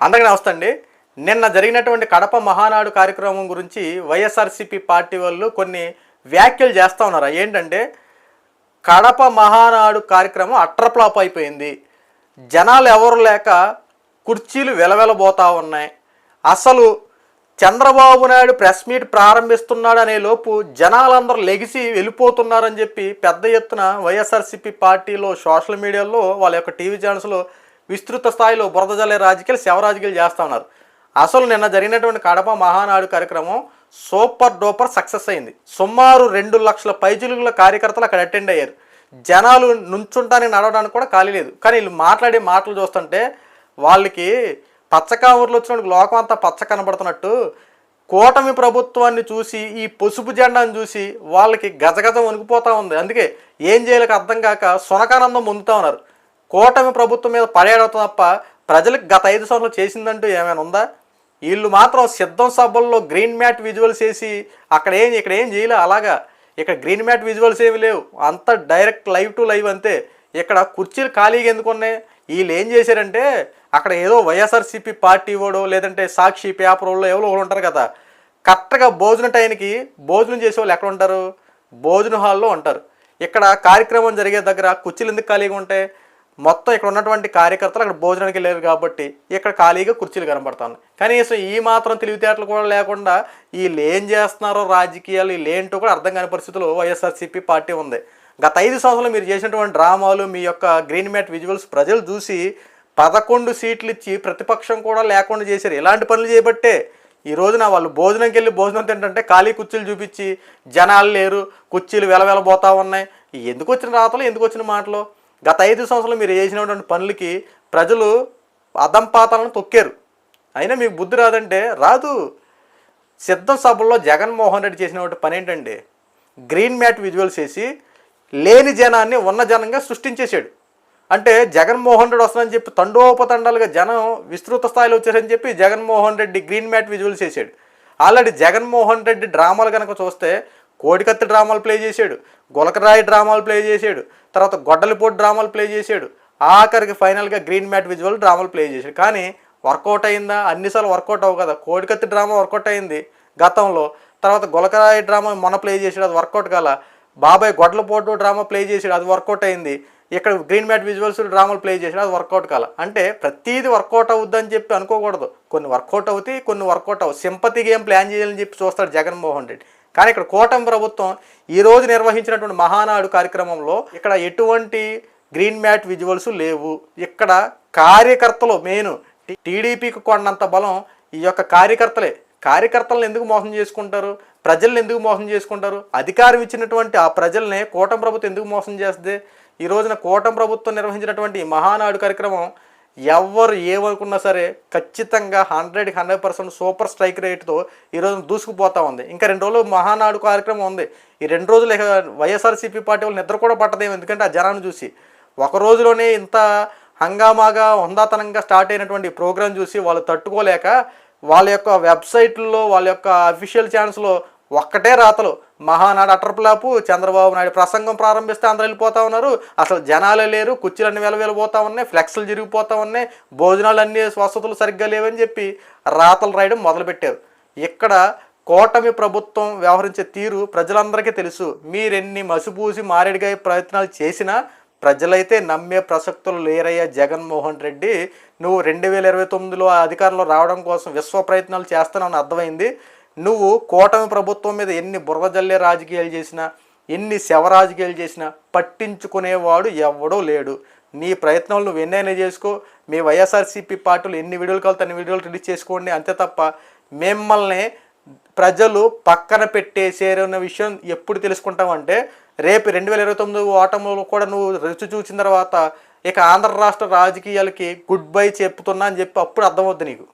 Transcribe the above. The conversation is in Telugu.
అందరికీ నమస్తే అండి నిన్న జరిగినటువంటి కడప మహానాడు కార్యక్రమం గురించి వైఎస్ఆర్సీపీ పార్టీ వాళ్ళు కొన్ని వ్యాఖ్యలు చేస్తూ ఉన్నారు. ఏంటంటే కడప మహానాడు కార్యక్రమం అట్రప్లాప్ అయిపోయింది. జనాలు ఎవరు లేక కుర్చీలు వెలవెలబోతూ ఉన్నాయి. అసలు చంద్రబాబు నాయుడు ప్రెస్ మీట్ ప్రారంభిస్తున్నాడు అనే లోపు జనాలందరూ లెగిసి వెళ్ళిపోతున్నారని చెప్పి పెద్ద ఎత్తున వైఎస్ఆర్సీపీ పార్టీలో సోషల్ మీడియాలో వాళ్ళ యొక్క టీవీ ఛానల్స్లో విస్తృత స్థాయిలో బురద జల్లే రాజకీయాలు శవ రాజకీయాలు చేస్తూ ఉన్నారు. అసలు నిన్న జరిగినటువంటి కడప మహానాడు కార్యక్రమం సూపర్ డూపర్ సక్సెస్ అయింది. సుమారు రెండు లక్షల పైచిలుగుల కార్యకర్తలు అక్కడ అటెండ్ అయ్యారు. జనాలు నుంచుంటానికి నడవడానికి కూడా ఖాళీ లేదు. కానీ వీళ్ళు మాట్లాడే మాటలు చూస్తుంటే వాళ్ళకి పచ్చకామూరులో వచ్చినప్పుడు లోకం అంతా పచ్చ కనబడుతున్నట్టు కూటమి ప్రభుత్వాన్ని చూసి ఈ పసుపు జెండాను చూసి వాళ్ళకి గజగజ వణికిపోతూ ఉంది. అందుకే ఏం చేయలేక అర్థం కాక సునకానందం పొందుతూ ఉన్నారు. కూటమి ప్రభుత్వం మీద పడేయడం తప్ప ప్రజలకు గత ఐదు సంవత్సరాలు చేసిందంటూ ఏమైనా ఉందా? వీళ్ళు మాత్రం సిద్ధం సభల్లో గ్రీన్ మ్యాట్ విజువల్స్ వేసి అక్కడ ఏం ఇక్కడ ఏం చేయలే అలాగా? ఇక్కడ గ్రీన్ మ్యాట్ విజువల్స్ ఏమి లేవు. అంత డైరెక్ట్ లైవ్ టు లైవ్ అంతే. ఇక్కడ కుర్చీలు ఖాళీగా ఎందుకున్నాయి వీళ్ళు ఏం చేశారంటే అక్కడ ఏదో వైఎస్ఆర్సీపీ పార్టీ వాడో లేదంటే సాక్షి పేపర్ వాళ్ళు ఎవరో ఒకరు ఉంటారు కదా? కరెక్ట్గా భోజన టైంకి భోజనం చేసే వాళ్ళు ఎక్కడ ఉంటారు? భోజన హాల్లో ఉంటారు. ఇక్కడ కార్యక్రమం జరిగే దగ్గర కుర్చీలు ఎందుకు ఖాళీగా ఉంటాయి? మొత్తం ఇక్కడ ఉన్నటువంటి కార్యకర్తలు అక్కడ భోజనానికి వెళ్ళారు కాబట్టి ఇక్కడ ఖాళీగా కుర్చీలు కనబడుతున్నాయి కనీసం ఈ మాత్రం తెలివితేటలు కూడా లేకుండా వీళ్ళు ఏం చేస్తున్నారో రాజకీయాలు వీళ్ళు ఏంటో కూడా అర్థం కాని పరిస్థితులు వైఎస్ఆర్సీపీ పార్టీ ఉంది. గత ఐదు సంవత్సరాలు మీరు చేసినటువంటి డ్రామాలు మీ యొక్క గ్రీన్ మ్యాట్ విజువల్స్ ప్రజలు చూసి పదకొండు సీట్లు ఇచ్చి ప్రతిపక్షం కూడా లేకుండా చేశారు. ఇలాంటి పనులు చేయబట్టే ఈ రోజున వాళ్ళు భోజనంకి వెళ్ళి భోజనం తింటుంటే ఖాళీ కుర్చీలు చూపించి జనాలు లేరు కుర్చీలు వెలవెలబోతా ఉన్నాయి. ఎందుకు వచ్చిన రాతలు ఎందుకు వచ్చిన మాటలు? గత ఐదు సంవత్సరాలు మీరు చేసినటువంటి పనులకి ప్రజలు అదంపాతాలను తొక్కారు. అయినా మీకు బుద్ధి రాదంటే రాదు. సిద్ధం సభల్లో జగన్మోహన్ రెడ్డి చేసినటువంటి పని ఏంటంటే గ్రీన్ మ్యాట్ విజువల్స్ చేసి లేని జనాన్ని ఉన్న జనంగా సృష్టించేశాడు. అంటే జగన్మోహన్ రెడ్డి వస్తుందని చెప్పి తండోపతండాలుగా జనం విస్తృత స్థాయిలో వచ్చారని చెప్పి Jaganmohan Reddy green mat visuals చేశాడు. ఆల్రెడీ జగన్మోహన్ రెడ్డి డ్రామాలు కనుక చూస్తే కోడికత్తి డ్రామాలు ప్లే చేశాడు గులకరాయి డ్రామాలు ప్లే చేశాడు తర్వాత గొడ్డలిపోటు డ్రామాలు ప్లే చేశాడు ఆఖరికి ఫైనల్గా గ్రీన్ మ్యాట్ విజువల్ డ్రామాలు ప్లే చేశాడు. కానీ వర్కౌట్ అయిందా? అన్నిసార్లు వర్కౌట్ అవ్వు కదా కోడికత్తి డ్రామా వర్కౌట్ అయింది గతంలో తర్వాత గులకరాయి డ్రామా మొన్న ప్లే చేసాడు అది వర్కౌట్ కాల. బాబాయ్ గొడ్లపోటు డ్రామా ప్లే చేసాడు అది వర్కౌట్ అయింది. ఇక్కడ గ్రీన్ మ్యాట్ విజువల్స్ డ్రామాలు ప్లే చేసాడు అది వర్కౌట్ కాల. అంటే ప్రతీది వర్కౌట్ అవుద్దని చెప్పి అనుకోకూడదు. కొన్ని వర్కౌట్ అవుతాయి కొన్ని వర్కౌట్ అవు సింపతి గేమ్ ప్లాన్ చేయాలని చెప్పి చూస్తాడు జగన్మోహన్ రెడ్డి. కానీ ఇక్కడ కూటమి ప్రభుత్వం ఈ రోజు నిర్వహించినటువంటి మహానాడు కార్యక్రమంలో ఇక్కడ ఎటువంటి గ్రీన్ మ్యాట్ విజువల్స్ లేవు. ఇక్కడ కార్యకర్తలు మెయిన్ టీడీపీకి కొన్నంత బలం ఈ యొక్క కార్యకర్తలే. కార్యకర్తలను ఎందుకు మోసం చేసుకుంటారు? ప్రజల్ని ఎందుకు మోసం చేసుకుంటారు? అధికారం ఇచ్చినటువంటి ఆ ప్రజల్ని కూటమి ప్రభుత్వం ఎందుకు మోసం చేస్తుంది? ఈ రోజున కూటమి ప్రభుత్వం నిర్వహించినటువంటి ఈ మహానాడు కార్యక్రమం ఎవరు ఏమనుకున్నా సరే ఖచ్చితంగా హండ్రెడ్కి హండ్రెడ్ పర్సెంట్ సూపర్ స్ట్రైక్ రేట్తో ఈరోజు దూసుకుపోతా ఉంది. ఇంకా రెండు రోజులు మహానాడు కార్యక్రమం ఉంది. ఈ రెండు రోజులు వైఎస్ఆర్సీపీ పార్టీ వాళ్ళు నిద్ర కూడా పట్టదేమో ఎందుకంటే ఆ జనాన్ని చూసి. ఒక రోజులోనే ఇంత హంగామాగా హుందాతనంగా స్టార్ట్ అయినటువంటి ప్రోగ్రాం చూసి వాళ్ళు తట్టుకోలేక వాళ్ళ యొక్క వెబ్సైట్లో వాళ్ళ యొక్క అఫీషియల్ ఛానల్స్లో ఒక్కటే రాతలు మహానాడు అటర్పులాపు చంద్రబాబు నాయుడు ప్రసంగం ప్రారంభిస్తే అందరూ వెళ్ళిపోతా ఉన్నారు. అసలు జనాలు లేరు కుర్చీలన్నీ వెలవెళ్ళిపోతా ఉన్నాయి ఫ్లెక్స్లు జరిగిపోతా ఉన్నాయి భోజనాలు అన్ని స్వస్థతలు సరిగ్గా లేవని చెప్పి రాతలు రాయడం మొదలుపెట్టారు. ఇక్కడ కూటమి ప్రభుత్వం వ్యవహరించే తీరు ప్రజలందరికీ తెలుసు. మీరెన్ని మసిపూసి మారేడుగా ప్రయత్నాలు చేసినా ప్రజలైతే నమ్మే ప్రసక్తులు లేరయ్యా జగన్మోహన్ రెడ్డి. నువ్వు రెండు వేల ఇరవై తొమ్మిదిలో అధికారంలో రావడం కోసం విశ్వ ప్రయత్నాలు చేస్తానని అర్థమైంది. నువ్వు కూటమి ప్రభుత్వం మీద ఎన్ని బురదజల్లే రాజకీయాలు చేసినా ఎన్ని శవ రాజకీయాలు చేసినా పట్టించుకునేవాడు ఎవడో లేడు. నీ ప్రయత్నాలు నువ్వు ఎన్నైనా చేసుకో. మీ వైఎస్ఆర్సీపీ పార్టీలు ఎన్ని వీడియోలు కలితే అన్ని వీడియోలు రిలీజ్ చేసుకోండి అంతే తప్ప మిమ్మల్ని ప్రజలు పక్కన పెట్టేసేరన్న విషయం ఎప్పుడు తెలుసుకుంటామంటే రేపు రెండు వేల ఇరవై తొమ్మిది ఓటములు కూడా నువ్వు రుచి చూసిన తర్వాత ఇక ఆంధ్ర రాష్ట్ర రాజకీయాలకి గుడ్ బై చెప్తున్నా అని చెప్పి అప్పుడు అర్థమవుద్ది నీకు.